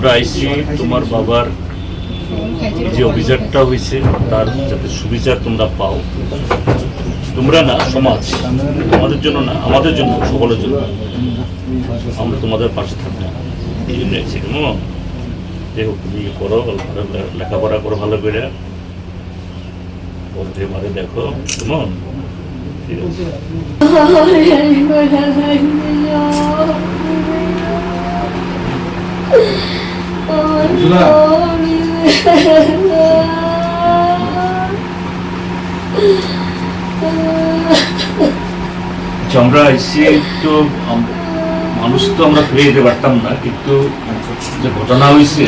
আমরা আইসি তোমার বাবার যে অভিযানটা হয়েছে তার যাতে সুবিচার তোমরা পাও তোমরা না সমাজ তোমাদের জন্য না আমাদের জন্য সকলের জন্য আমরা তোমাদের পাশে থাকব এই জন্য আইসি কেমন যাই হোক তুমি ইয়ে করো লেখাপড়া করো ভালো করে মারে দেখো কেমন ঠিক আছে আচ্ছা, আমরা এসে তো মানুষ তো আমরা ফিরে যেতে পারতাম না, কিন্তু যে ঘটনা হয়েছে,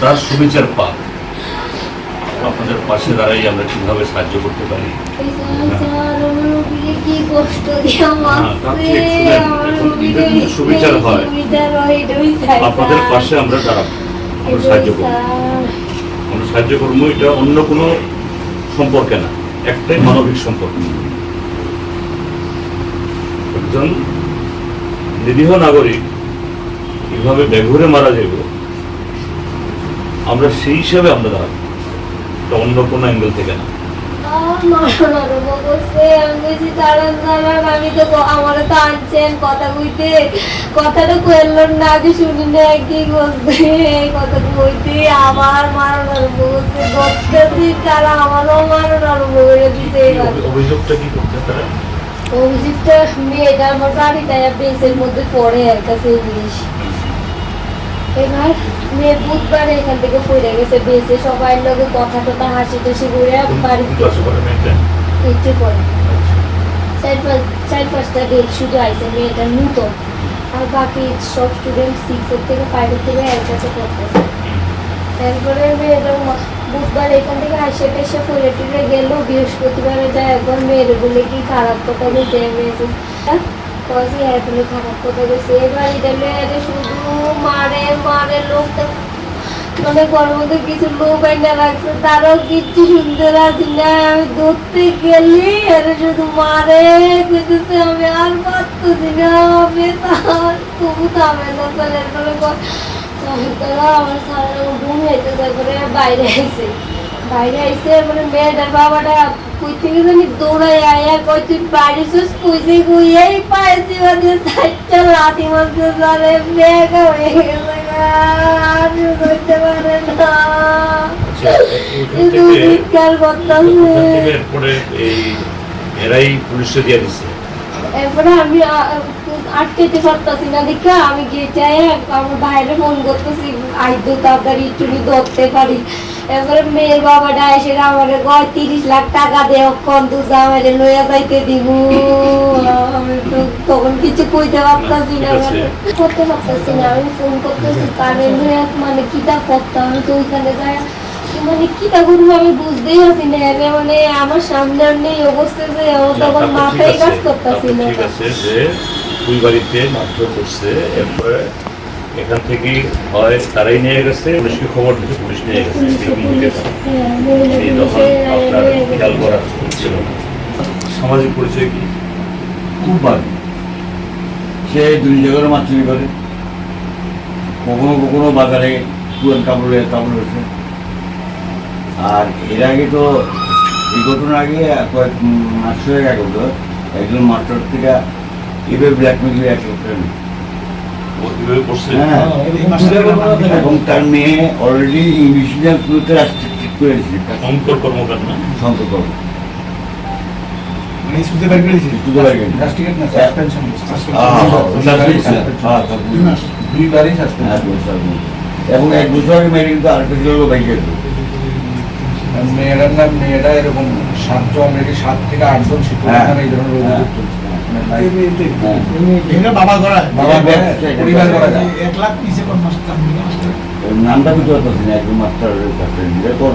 তার সুবিচার পাক। আপনাদের পাশে দাঁড়াই আমরা কীভাবে সাহায্য করতে পারি? কষ্ট হ্যাঁ, আমার সুবিচার হয়। সুবিচার হয়। এটাই চাই আপনাদের পাশে আমরা দাঁড়াবো আমরা সাহায্য করব। আমরা সাহায্য করব এটা অন্য কোনো সম্পর্কে না একটাই মানবিক সম্পর্ক। একজন নিরীহ নাগরিক এভাবে বেঘরে মারা যাব আমরা সেই হিসাবে আমরা দাঁড়াবো। অন্য কোনো অ্যাঙ্গেল থেকে না। কথাটা শুনি না কি করছে কথাটা কইতে আবার ধরতেছি তারা? আমারও করে অভিযোগটা মেয়েটা আমার বাড়িতে বেসের মধ্যে পড়ে আর কাছে ইংলিশ এবার মেয়ে বুধবার এখান থেকে পড়ে গেছে বেসে সবাই লোকে কথা টথা হাসি টাসি কোন বাড়িতে একটু পরে চার পাঁচ চার পাঁচটা ডেট শুধু আইসে মেয়েটার নূতন আর বাকি সব স্টুডেন্ট সিক্সের থেকে ফাইভের থেকে একসাথে পড়তেছে তারপরে মেয়েটা বুধবার এখান থেকে আসে টেসে ফুলে টুলে গেল বৃহস্পতিবারে যায় একবার মেয়ের বলে কি খারাপ কথা গেছে মেসেজ কসি হ্যাঁ খারাপ কথা গেছে? এবার এটা মেয়েরে শুধু মারে মারে লোকটা। মানে মধ্যে কিছু লোক আইনা রাখছে, তারাও কিচ্ছু শুনতে রাখি না। আমি ধরতে গেলি, আরে শুধু মারে কইতেছে, আমি আর পারতেছি না, আমি তার তবু থামে না তাহলে এরপরে আমার সারা ঘুম হইতে তারপরে বাইরে আইছে। বাইরে মানে মেয়েটার বাবাটা কই থেকে জানি দৌড়াই আয়া কই তুই পাইছি লাথি মারতে হয়ে গেছে আর পারে না। আচ্ছা এরাই পুলিশে দিয়ে দিচ্ছে। এরপরে আমি আ- আটকাইতে পারতাছি না দেখা আমি গেটে আমার বাইরে ফোন করতেছি আইদো তাড়াতাড়ি একটু ধরতে পারি এরপরে মেয়ের বাবাটা এসে আমার গয় তিরিশ লাখ টাকা দে অক্ষণ তু জামাইরে লইয়া যাইতে দিব আমি তো তখন কিছু কইতে পারতাছি না। মানে করতে পারতাছি না আমি ফোন করতেছি কানে মানে কিটা করতাম আমি তো ওইখানে যাই মানে করব আমি বুঝতেই পারছি না মানে আমার সামনে অবস্থা যে ও তখন মাথায় কাজ করতেছি না। ঠিক আছে যে দুই বাড়িতে করছে এরপরে এখান থেকে হয় তারাই নিয়ে গেছে পুলিশকে খবর দিতে পুলিশ নিয়ে গেছে হয়ে গেছে এই তখন আপনার খেয়াল করা না। সামাজিক পরিচয় কি? খুব ভালো সে দুই জায়গায় মাছ চুরি করে কখনো কখনো বাজারে পুরান কাপড়ে কাপড় রয়েছে আর এর আগে তো এই ঘটনার আগে কয়েক মাস হয়ে হতো একজন মাস্টার থেকে এভাবে ব্ল্যাকমেল করে লোক করে করছে? হ্যাঁ। এবং তার মেয়ে অলরেডি ইংলিশ মিডিয়াম স্কুলতে আসছে ঠিক করে দিচ্ছে শঙ্কর কর্মকার না সন্তর্ক স্কুলে বের করে দিয়েছে স্কুলে বের করে দিয়েছে। রাষ্ট্রীয় না? সাসপেনশন দুই মাস। দুইবারই সাসপেনশন হ্যাঁ, বছর আগে। এবং এক বছর আগে মেয়ে কিন্তু আরেকটা ছিল বাইকে মেয়েরা না মেয়েরা এরকম সাতজন অলরেডি সাত থেকে আটজন শিক্ষক হ্যাঁ। এই ধরনের হ্যাঁ। অভিযোগ তুলছে। মানে হ্যাঁ। এটা বাবা করা বাবা পরিবার করা এক লাখ নিচে মাস্টার মাস্টার? নামটা বুঝতে পারতেছি না একজন মাস্টারের কাছে তোর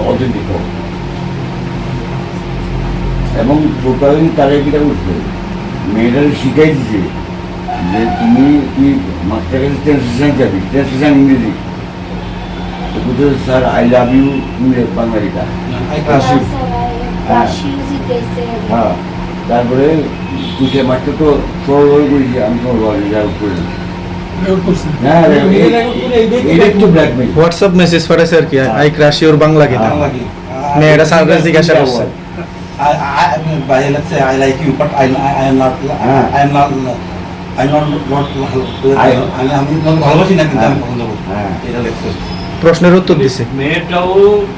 এবং টোটালি তারা কিটা করছে? মেয়েটার শিখাই দিছে যে তুমি তুই মাস্টারের কাছে ট্রান্সলেশন যাবি? ট্রান্সলেশন ইংরেজি। তো স্যার আই লাভ ইউ বাঙালিটা কাশিম। হ্যাঁ তারপরে তুই সে মাস্টার তো সরল হয়ে করেছি আমি সরল হয়ে যা করে। দিচ্ছি। রেকর্ড করছে। হ্যাঁ এটা একটু ব্ল্যাকমেল হোয়াটসঅ্যাপ মেসেজ পাঠাইছে আর কি? আই ক্রাশ ইউর বাংলা কিনা মেয়েটা স্যারকে জিজ্ঞাসা করছে। I, I, I mean, by let's say I like you, but I, I, I am not, হ্যাঁ। I am not, I am not, not, I- আমি আমি তোমাকে ভালোবাসি না কিন্তু আমি হ্যাঁ। পছন্দ করি হ্যাঁ। এটা লেখছে প্রশ্নের উত্তর দিছে। মেয়েটাও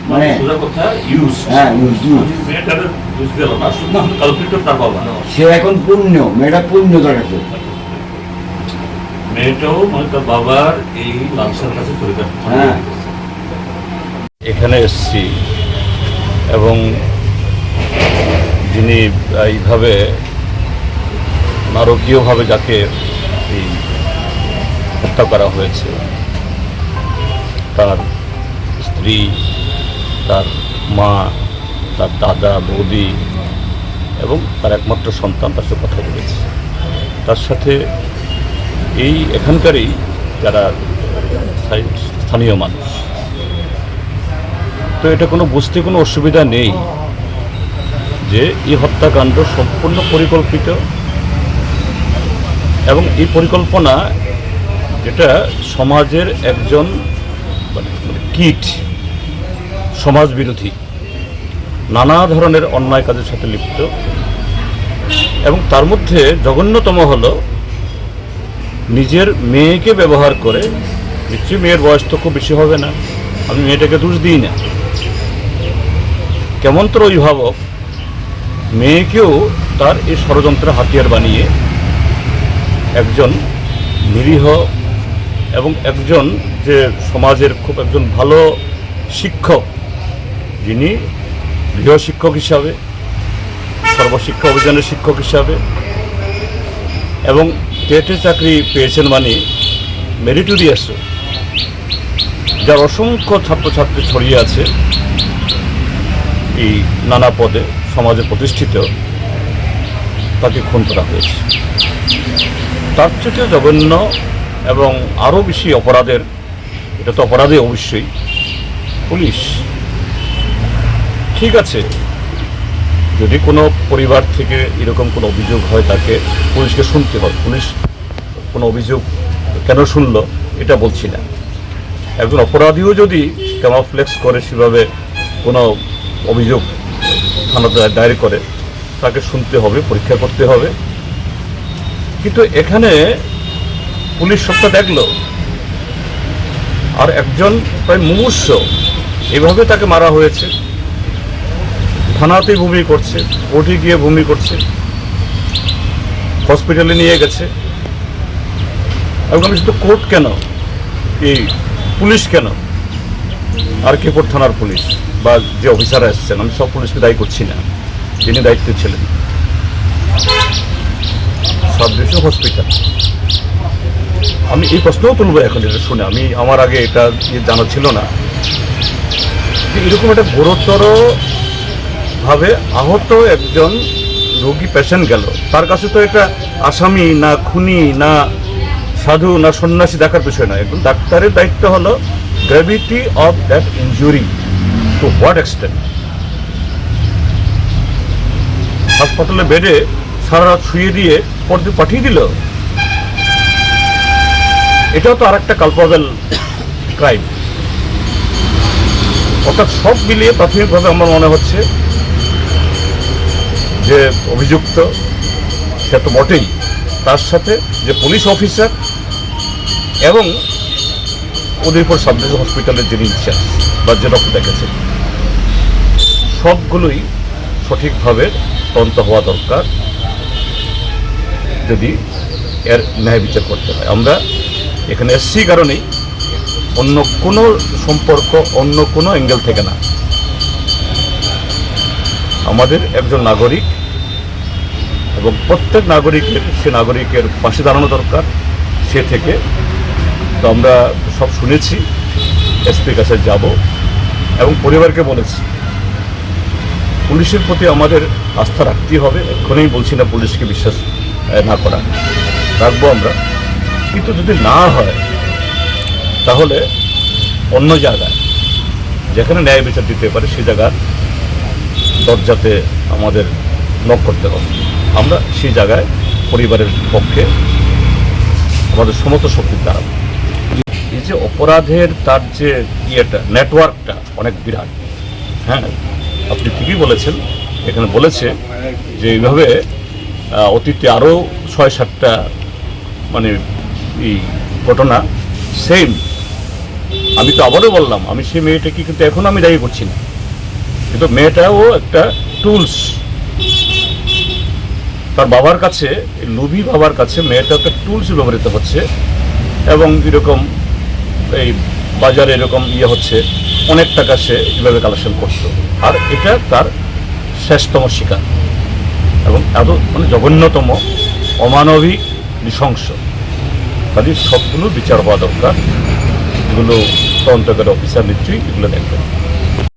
মানে মানে- সোজা কথা ইউজ হ্যাঁ use, use। মেয়েটার ইউজ গেল না। শুধু কালপিটর তার বাবা। সে এখন পুণ্য মেয়েটা পুণ্য তার কাছে মেয়েটাও মানে তার বাবার এই লালসার কাছে চলে যাচ্ছে হ্যাঁ। এখানে এসছি এবং যিনি এইভাবে নারকীয়ভাবে যাকে এই হত্যা করা হয়েছে তার স্ত্রী, তার মা, তার দাদা, বৌদি এবং তার একমাত্র সন্তান তার সাথে কথা বলেছে। তার সাথে এই এখানকারই যারা স্থানীয় মানুষ। তো এটা কোনো বুঝতে কোনো অসুবিধা নেই যে এই হত্যাকাণ্ড সম্পূর্ণ পরিকল্পিত এবং এই পরিকল্পনা যেটা সমাজের একজন কীট সমাজ বিরোধী নানা ধরনের অন্যায় কাজের সাথে লিপ্ত এবং তার মধ্যে জঘন্যতম হলো নিজের মেয়েকে ব্যবহার করে, নিশ্চয়ই মেয়ের বয়স তো খুব বেশি হবে না, আমি মেয়েটাকে দোষ দিই না। কেমন তোর অভিভাবক মেয়েকেও তার এই ষড়যন্ত্র হাতিয়ার বানিয়ে একজন নিরীহ এবং একজন যে সমাজের খুব একজন ভালো শিক্ষক, যিনি গৃহ শিক্ষক হিসাবে, সর্বশিক্ষা অভিযানের শিক্ষক হিসাবে, এবং টেটে চাকরি পেয়েছেন মানে মেরিটোরিয়াস, যার অসংখ্য ছাত্রছাত্রী ছড়িয়ে আছে এই নানা পদে সমাজে প্রতিষ্ঠিত, তাকে খুন করা হয়েছে। তার থেকে জঘন্য এবং আরও বেশি অপরাধের এটা তো অপরাধে অবশ্যই। পুলিশ। ঠিক আছে। যদি কোনো পরিবার থেকে এরকম কোনো অভিযোগ হয় তাকে পুলিশকে শুনতে হয় পুলিশ কোনো অভিযোগ কেন শুনলো এটা বলছি না। একজন অপরাধীও যদি ক্যামাফ্লেক্স করে সেভাবে কোনো অভিযোগ থানাতে দায়ের করে, তাকে শুনতে হবে, পরীক্ষা করতে হবে। কিন্তু এখানে পুলিশ সবটা দেখল। আর একজন প্রায় মুমূর্ষ। এভাবে তাকে মারা হয়েছে। থানাতেই ভূমি করছে, কোর্টে গিয়ে ভূমি করছে। হসপিটালে নিয়ে গেছে। এবং আমি শুধু কোর্ট কেন? এই পুলিশ কেন? আর কেপুর থানার পুলিশ? বা যে অফিসাররা এসছেন, আমি সব পুলিশকে দায়ী করছি না। যিনি দায়িত্বে ছিলেন। Sub division hospital. আমি এই প্রশ্নও তুলবো এখন এটা শুনে। আমি আমার আগে এটা জানা ছিল না। যে এরকম একটা গুরুতরভাবে আহত একজন রোগী পেশেন্ট গেল। তার কাছে তো এটা আসামি না খুনি না সাধু না সন্ন্যাসী দেখার বিষয় নয়। একজন ডাক্তারের দায়িত্ব হলো gravity of that injury to what extent হাসপাতালে বেডে সারা রাত শুয়ে দিয়ে পরদিন পাঠিয়ে দিল। এটাও তো আর একটা কালপাবেল ক্রাইম অর্থাৎ সব মিলিয়ে প্রাথমিকভাবে আমার মনে হচ্ছে যে অভিযুক্ত, সে তো বটেই। তার সাথে যে পুলিশ অফিসার এবং উদয়পুর সাব ডিভিশন হসপিটালের যিনি ইনচার্জ বা যে ডক্টর দেখেছেন, সবগুলোই সঠিকভাবে তদন্ত হওয়া দরকার যদি এর ন্যায় বিচার করতে হয়। আমরা এখানে এসছি কারণেই অন্য কোনো সম্পর্ক, অন্য কোনো অ্যাঙ্গেল থেকে না। আমাদের একজন নাগরিক এবং প্রত্যেক নাগরিকের, সে নাগরিকের পাশে দাঁড়ানো দরকার। সে থেকে তো আমরা সব শুনেছি, এসপির কাছে যাব এবং পরিবারকে বলেছি। পুলিশের প্রতি আমাদের আস্থা রাখতেই হবে, এক্ষুনি বলছি না পুলিশকে বিশ্বাস না করা। রাখব আমরা। কিন্তু যদি না হয়, তাহলে অন্য জায়গায় যেখানে ন্যায় বিচার দিতে পারে, সে জায়গার দরজাতে আমাদের নক করতে হবে। আমরা সেই জায়গায় পরিবারের পক্ষে আমাদের সমস্ত শক্তির দ্বারা। এই যে অপরাধের তার যে ইয়েটা নেটওয়ার্কটা অনেক বিরাট। হ্যাঁ আপনি ঠিকই বলেছেন। এখানে বলেছে যে এইভাবে অতীতে আরও ছয় সাতটা মানে এই ঘটনা সেম আমি তো আবারও বললাম, আমি সেই মেয়েটাকে কিন্তু এখন আমি দায়ী করছি না। কিন্তু মেয়েটাও একটা টুলস তার বাবার কাছে লোভী বাবার কাছে মেয়েটা একটা টুলস ব্যবহৃত হচ্ছে এবং এরকম এই বাজারে এরকম ইয়ে হচ্ছে, অনেক টাকা সে এভাবে কালেকশন করতো। আর এটা তার শেষতম শিকার এবং এত মানে জঘন্যতম, অমানবিক নৃশংস। কাজে সবগুলো বিচার হওয়া দরকার। এগুলো তদন্তকারী অফিসার নিশ্চয়ই এগুলো দেখবেন